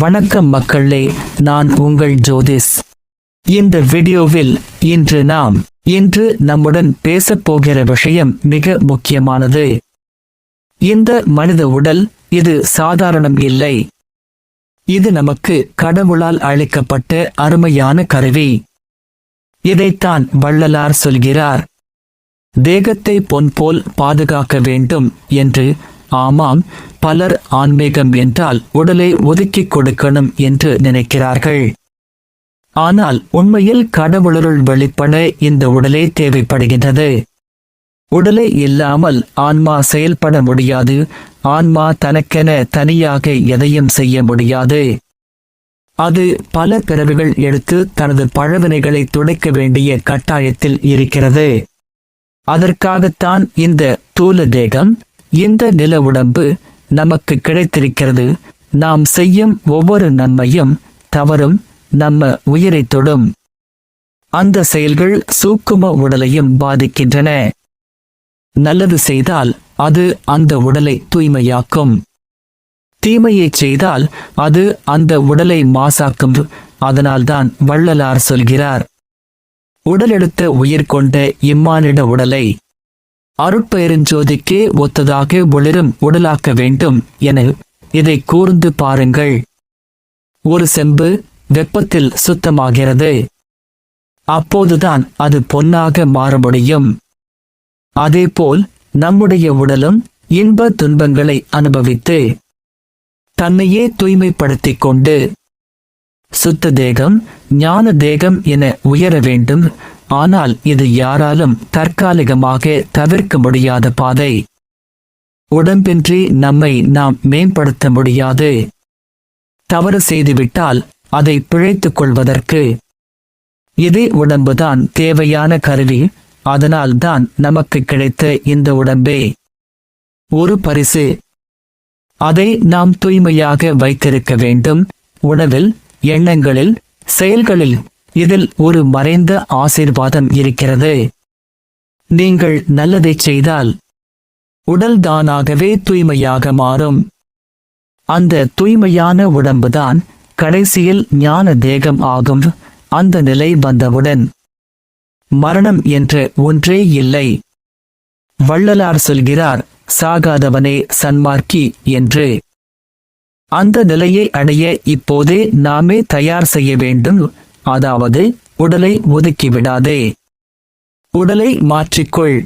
வணக்கம் மக்களே நான் உங்கள் ஜோதிஸ். இந்த வீடியோவில் இன்று நாம் இன்று நம்முடன் பேசப் போகிற விஷயம் மிக முக்கியமானது. இந்த மனித உடல் இது சாதாரணம் இல்லை. இது நமக்கு கடவுளால் அளிக்கப்பட்ட அருமையான கருவி. இதைத்தான் வள்ளலார் சொல்கிறார். தேகத்தை பொன் போல் பாதுகாக்க வேண்டும் என்று ஆமாம் பலர் ஆன்மீகம் என்றால் உடலை ஒதுக்கிக் கொடுக்கணும் என்று நினைக்கிறார்கள். ஆனால் உண்மையில் கடவுளருள் வெளிப்பட இந்த உடலே தேவைப்படுகின்றது. உடலை இல்லாமல் ஆன்மா செயல்பட முடியாது ஆன்மா தனக்கென தனியாக எதையும் செய்ய முடியாது. அது பல பிறவிகள் எடுத்து தனது பழவினைகளை துடைக்க வேண்டிய கட்டாயத்தில் இருக்கிறது. அதற்காகத்தான் இந்த தூல தேகம் இந்த நில உடம்பு நமக்கு கிடைத்திருக்கிறது. நாம் செய்யும் ஒவ்வொரு நன்மையும் தவறும் நம்ம உயிரை தொடும். அந்த செயல்கள் சூக்கும உடலையும் பாதிக்கின்றன. நல்லது செய்தால் அது அந்த உடலை தூய்மையாக்கும். தீமையை செய்தால் அது அந்த உடலை மாசாக்கும். அதனால்தான் வள்ளலார் சொல்கிறார். உடலெடுத்த உயிர் கொண்ட இம்மானிட உடலை அருட்பெருஞ்சோதிக்கே ஒத்ததாக ஒளிரும் உடலாக்க வேண்டும் என இதை கூர்ந்து பாருங்கள். ஒரு செம்பு வெப்பத்தில் சுத்தமாகிறது. அப்போதுதான் அது பொன்னாக மாற முடியும். அதேபோல் நம்முடைய உடலும் இன்ப துன்பங்களை அனுபவித்து தன்னையே தூய்மைப்படுத்திக் கொண்டு சுத்த தேகம் ஞான தேகம் என உயர வேண்டும். ஆனால் இது யாராலும் தற்காலிகமாக தவிர்க்க முடியாத பாதை. உடம்பின்றி நம்மை நாம் மேம்படுத்த முடியாது. தவறு செய்துவிட்டால் அதை பிழைத்துக் கொள்வதற்கு. இதே உடம்புதான் தேவையான கருவி அதனால்தான் நமக்கு கிடைத்த இந்த உடம்பே. ஒரு பரிசு. அதை நாம் தூய்மையாக வைத்திருக்க வேண்டும். உணவில் எண்ணங்களில் செயல்களில் இதில் ஒரு மறைந்த ஆசீர்வாதம் இருக்கிறது. நீங்கள் நல்லதை செய்தால் உடல் தானாகவே தூய்மையாக மாறும். அந்த தூய்மையான உடம்புதான் கடைசியில் ஞான தேகம் ஆகும். அந்த நிலை வந்தவுடன் மரணம் என்று ஒன்றே இல்லை. வள்ளலார் சொல்கிறார் சாகாதவனே சன்மார்க்கி என்று. அந்த நிலையை அடைய இப்போதே நாமே தயார் செய்ய வேண்டும். அதாவது உடலை ஒதுக்கிவிடாதே. உடலை மாற்றிக்கொள்.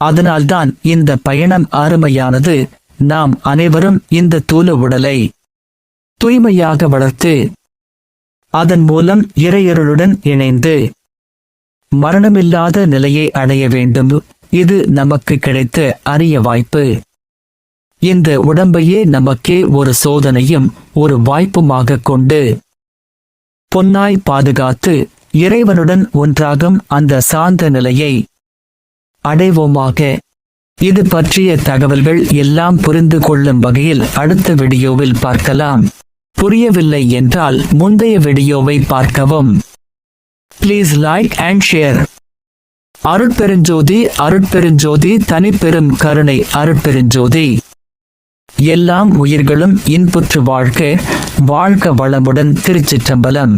அதனால்தான் இந்த பயணம் அருமையானது. நாம் அனைவரும் இந்த தூல உடலை தூய்மையாக வளர்த்து அதன் மூலம் இறையருளுடன் இணைந்து மரணமில்லாத நிலையை அடைய வேண்டும். இது நமக்கு கிடைத்த அரிய வாய்ப்பு. இந்த உடம்பையே நமக்கே ஒரு சோதனையும் ஒரு வாய்ப்புமாக கொண்டு பொன்னாய் பாதுகாத்து இறைவனுடன் ஒன்றாகும் அந்த சாந்த நிலையை அடைவோமாக. இது பற்றிய தகவல்கள் எல்லாம் புரிந்து கொள்ளும் வகையில் அடுத்த வீடியோவில் பார்க்கலாம். புரியவில்லை என்றால் முந்தைய வீடியோவை பார்க்கவும். ப்ளீஸ் லைக் அண்ட் ஷேர் அருட்பெருஞ்சோதி அருட்பெருஞ்சோதி தனிப்பெரும் கருணை அருட்பெருஞ்சோதி. எல்லாம் உயிர்களும் இன்புற்று வாழ்க வாழ்க வளமுடன் திருச்சிற்றம்பலம்.